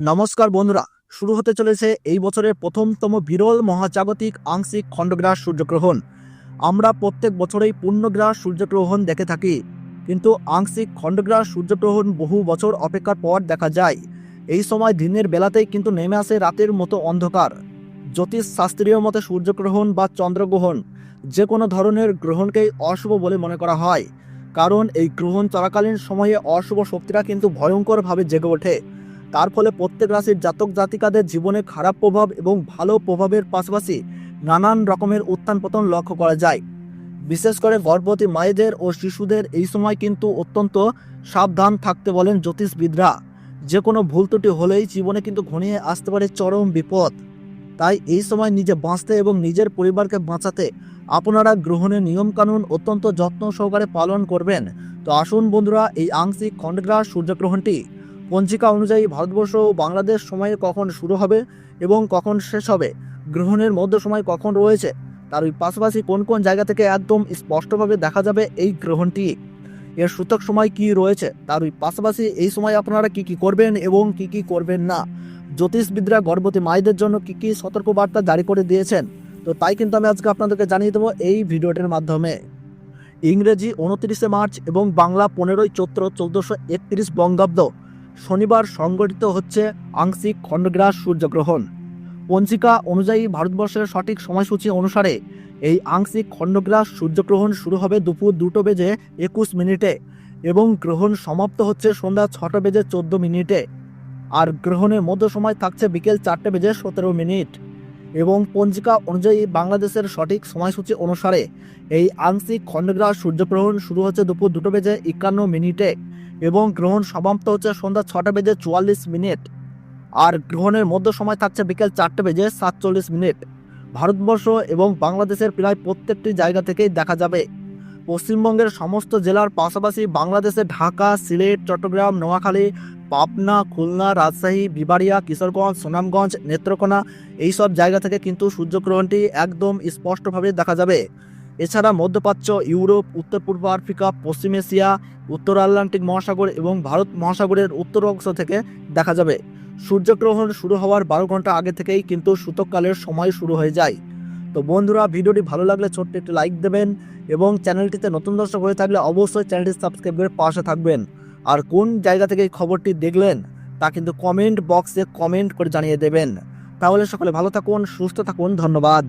নমস্কার বন্ধুরা, শুরু হতে চলেছে এই বছরের প্রথমতম বিরল মহাজাগতিক আংশিক খণ্ডগ্রাস সূর্যগ্রহণ। আমরা প্রত্যেক বছরেই পূর্ণগ্রাস সূর্যগ্রহণ দেখে থাকি, কিন্তু আংশিক খণ্ডগ্রাস সূর্যগ্রহণ বহু বছর অপেক্ষার পর দেখা যায়। এই সময় দিনের বেলাতেই কিন্তু নেমে আসে রাতের মতো অন্ধকার। জ্যোতিষ শাস্ত্রীয় মতে সূর্যগ্রহণ বা চন্দ্রগ্রহণ যে কোনো ধরনের গ্রহণকেই অশুভ বলে মনে করা হয়, কারণ এই গ্রহণ চলাকালীন সময়ে অশুভ শক্তিরা কিন্তু ভয়ঙ্করভাবে জেগে ওঠে। তার ফলে প্রত্যেক রাশির জাতক জাতিকাদের জীবনে খারাপ প্রভাব এবং ভালো প্রভাবের পাশাপাশি নানান রকমের উত্থান পতন লক্ষ্য করা যায়। বিশেষ করে গর্ভবতী মায়েদের ও শিশুদের এই সময় কিন্তু অত্যন্ত সাবধান থাকতে বলেন জ্যোতিষবিদরা। যে কোনো ভুল ত্রুটি হলেই জীবনে কিন্তু ঘনিয়ে আসতে পারে চরম বিপদ। তাই এই সময় নিজে বাঁচতে এবং নিজের পরিবারকে বাঁচাতে আপনারা গ্রহণের নিয়মকানুন অত্যন্ত যত্ন সহকারে পালন করবেন। তো আসুন বন্ধুরা, এই আংশিক খণ্ডগ্রাস সূর্যগ্রহণটি পঞ্জিকা অনুযায়ী ভারতবর্ষ ও বাংলাদেশ সময়ে কখন শুরু হবে এবং কখন শেষ হবে? গ্রহণের মধ্য সময় কখন রয়েছে? তার ওই পাশাপাশি কোন কোন জায়গা থেকে একদম স্পষ্টভাবে দেখা যাবে এই গ্রহণটি? এর সূতক সময় কি রয়েছে? তার ওই পাশাপাশি এই সময় আপনারা কি কি করবেন এবং কি কি করবেন না? জ্যোতিষবিদরা গর্ভবতী মায়েদের জন্য কি কি সতর্কবার্তা জারি করে দিয়েছেন? তো তাই কিন্তু আমি আজকে আপনাদেরকে জানিয়ে দেবো এই ভিডিওটির মাধ্যমে। ইংরেজি, উনত্রিশে মার্চ এবং বাংলা পনেরোই চৈত্র চৌদ্দশো একত্রিশ বঙ্গাব্দ। শনিবার সংগঠিত হচ্ছে আংশিক খণ্ডগ্রাস সূর্যগ্রহণ। পঞ্জিকা অনুযায়ী ভারতবর্ষের সঠিক সময়সূচি অনুসারে এই আংশিক খণ্ডগ্রাস সূর্যগ্রহণ শুরু হবে দুপুর দুটো বেজে একুশ মিনিটে এবং গ্রহণ সমাপ্ত হচ্ছে সন্ধ্যা ছটা বেজে চোদ্দ মিনিটে। আর গ্রহণের মধ্য সময় থাকছে বিকেল চারটে বেজে সতেরো মিনিট। এবং পঞ্জিকা অনুযায়ী বাংলাদেশের সঠিক সময়সূচি অনুসারে এই আংশিক খণ্ডগ্রাস সূর্যগ্রহণ শুরু হচ্ছে দুপুর দুটো বেজে একান্ন মিনিটে। এবং গ্রহণ সমাপ্ত হচ্ছে সন্ধ্যা ছটা বেজে চুয়াল্লিশ মিনিট। আর গ্রহণের মধ্য সময় থাকছে বিকেল চারটে বেজে সাতচল্লিশ মিনিট। ভারতবর্ষ এবং বাংলাদেশের প্রায় প্রত্যেকটি জায়গা থেকেই দেখা যাবে। পশ্চিমবঙ্গের সমস্ত জেলার পাশাপাশি বাংলাদেশের ঢাকা, সিলেট, চট্টগ্রাম, নোয়াখালী, পাবনা, খুলনা, রাজশাহী, বিবাড়িয়া, কিশোরগঞ্জ, সুনামগঞ্জ, নেত্রকোনা, এইসব জায়গা থেকে কিন্তু সূর্যগ্রহণটি একদম স্পষ্টভাবে দেখা যাবে। এছাড়া মধ্যপ্রাচ্য, ইউরোপ, উত্তর পূর্ব আফ্রিকা, পশ্চিম এশিয়া, উত্তর আটলান্টিক মহাসাগর এবং ভারত মহাসাগরের উত্তর অংশ থেকে দেখা যাবে। সূর্যগ্রহণ শুরু হওয়ার বারো ঘণ্টা আগে থেকেই কিন্তু সূতককালের সময় শুরু হয়ে যায়। তো বন্ধুরা, ভিডিওটি ভালো লাগলে ছোট্ট একটি লাইক দেবেন এবং চ্যানেলটিতে নতুন দর্শক হয়ে থাকলে অবশ্যই চ্যানেলটি সাবস্ক্রাইব করে পাশে থাকবেন। আর কোন জায়গা থেকে এই খবরটি দেখলেন, তা কিন্তু কমেন্ট বক্সে কমেন্ট করে জানিয়ে দেবেন। তাহলে সকলে ভালো থাকুন, সুস্থ থাকুন, ধন্যবাদ।